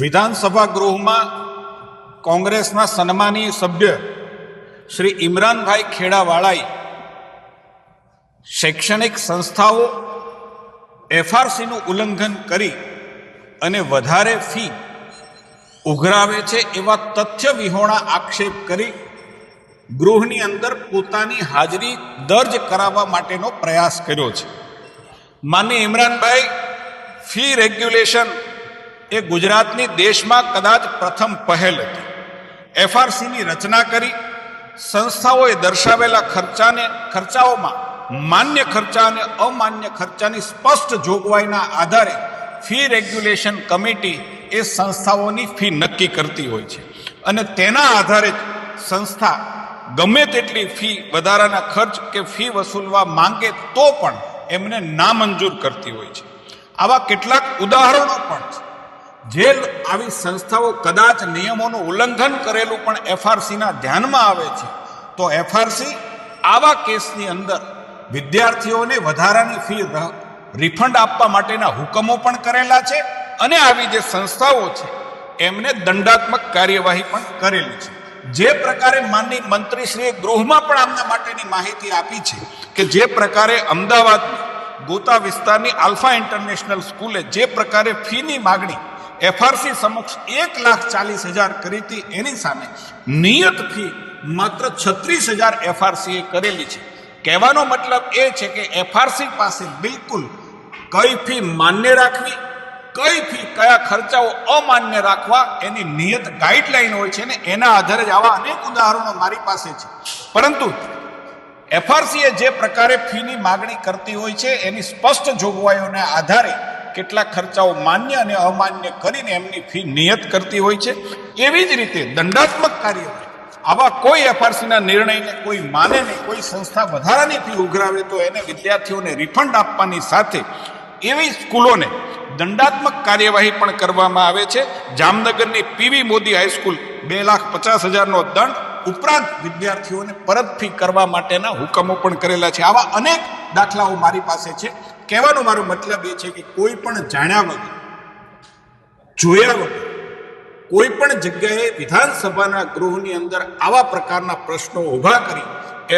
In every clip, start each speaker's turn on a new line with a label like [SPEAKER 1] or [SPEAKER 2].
[SPEAKER 1] વિધાનસભા ગૃહમાં કોંગ્રેસના સન્માનીય સભ્ય શ્રી ઇમરાનભાઈ ખેડાવાળાએ શૈક્ષણિક સંસ્થાઓ, એફઆરસીનું ઉલ્લંઘન કરી અને વધારે ફી ઉઘરાવે છે એવા તથ્ય વિહોણા આક્ષેપ કરી ગૃહની અંદર પોતાની હાજરી દર્જ કરાવવા માટેનો પ્રયાસ કર્યો છે. માન્ય ઇમરાનભાઈ, ફી રેગ્યુલેશન એ ગુજરાતની દેશમાં કદાચ પ્રથમ પહેલ હતી. એફઆરસીની રચના કરી, સંસ્થાઓએ દર્શાવેલા ખર્ચાને, ખર્ચાઓમાં માન્ય ખર્ચા અને અમાન્ય ખર્ચાની સ્પષ્ટ જોગવાઈના આધારે ફી રેગ્યુલેશન કમિટી એ સંસ્થાઓની ફી નક્કી કરતી હોય છે. અને તેના આધારે જ સંસ્થા ગમે તેટલી ફી વધારાના ખર્ચ કે ફી વસૂલવા માંગે તો પણ એમને નામંજૂર કરતી હોય છે. આવા કેટલાક ઉદાહરણો પણ છે. જે આવી સંસ્થાઓ કદાચ નિયમોનું ઉલ્લંઘન કરેલું પણ એફઆરસીના ધ્યાનમાં આવે છે, તો એફઆરસી આવા કેસની અંદર વિદ્યાર્થીઓને વધારાની ફી રિફંડ આપવા માટેના હુકમો પણ કરેલા છે અને આવી જે સંસ્થાઓ છે, એમને દંડાત્મક કાર્યવાહી પણ કરેલી છે. જે પ્રકારે માનની મંત્રીશ્રીએ ગૃહમાં પણ આમના માટેની માહિતી આપી છે કે જે પ્રકારે અમદાવાદ ગોતા વિસ્તારની આલ્ફા ઇન્ટરનેશનલ સ્કૂલે જે પ્રકારે ફીની માગણી એફઆરસી સમક્ષ એક લાખ ચાલીસ હજાર કરી હતી. એની સામે નિયત ફી માત્ર છત્રીસ હજાર એફઆરસીએ કરેલી છે. કહેવાનો મતલબ એ છે કે એફઆરસી પાસે બિલકુલ કઈ ફી માન્ય રાખવી કઈ ફી કયા ખર્ચાઓ અમાન્ય રાખવા એની નિયત ગાઈડલાઈન હોય છે ને એના આધારે જ આવા અનેક ઉદાહરણો મારી પાસે છે. પરંતુ એફઆરસીએ જે પ્રકારે ફીની માગણી કરતી હોય છે એની સ્પષ્ટ જોગવાઈઓના આધારે કેટલાક ખર્ચાઓ માન્ય અને અમાન્ય કરીને એમની ફી નિયત કરતી હોય છે. એવી જ રીતે દંડાત્મક કાર્યવાહી આવા કોઈ એફઆરસીના નિર્ણયને કોઈ માને નહીં કોઈ સંસ્થા વધારાની ફી ઉઘરાવે તો એને વિદ્યાર્થીઓને રિફંડ આપવાની સાથે એવી સ્કૂલોને દંડાત્મક કાર્યવાહી પણ કરવામાં આવે છે. જામનગરની પીવી મોદી હાઈસ્કૂલ બે લાખ પચાસ હજારનો દંડ ઉપરાંત વિદ્યાર્થીઓને પરત ફી કરવા માટેના હુકમો પણ કરેલા છે. આવા અનેક દાખલાઓ મારી પાસે છે. કહેવાનો મારો મતલબ એ છે કે કોઈ પણ જાણ્યા વગર, જોયા વગર, કોઈ પણ જગ્યાએ વિધાનસભાના ગૃહની અંદર આવા પ્રકારના પ્રશ્નો ઊભા કરી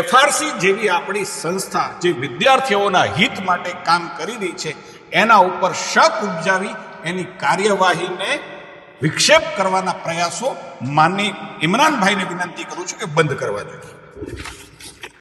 [SPEAKER 1] એફઆરસી જેવી આપણી સંસ્થા જે વિદ્યાર્થીઓના હિત માટે કામ કરી રહી છે, એના ઉપર શક ઉપજાવી એની કાર્યવાહીને વિક્ષેપ કરવાના પ્રયાસો માનની ઇમરાનભાઈને વિનંતી કરું છું કે બંધ કરવા જોઈએ.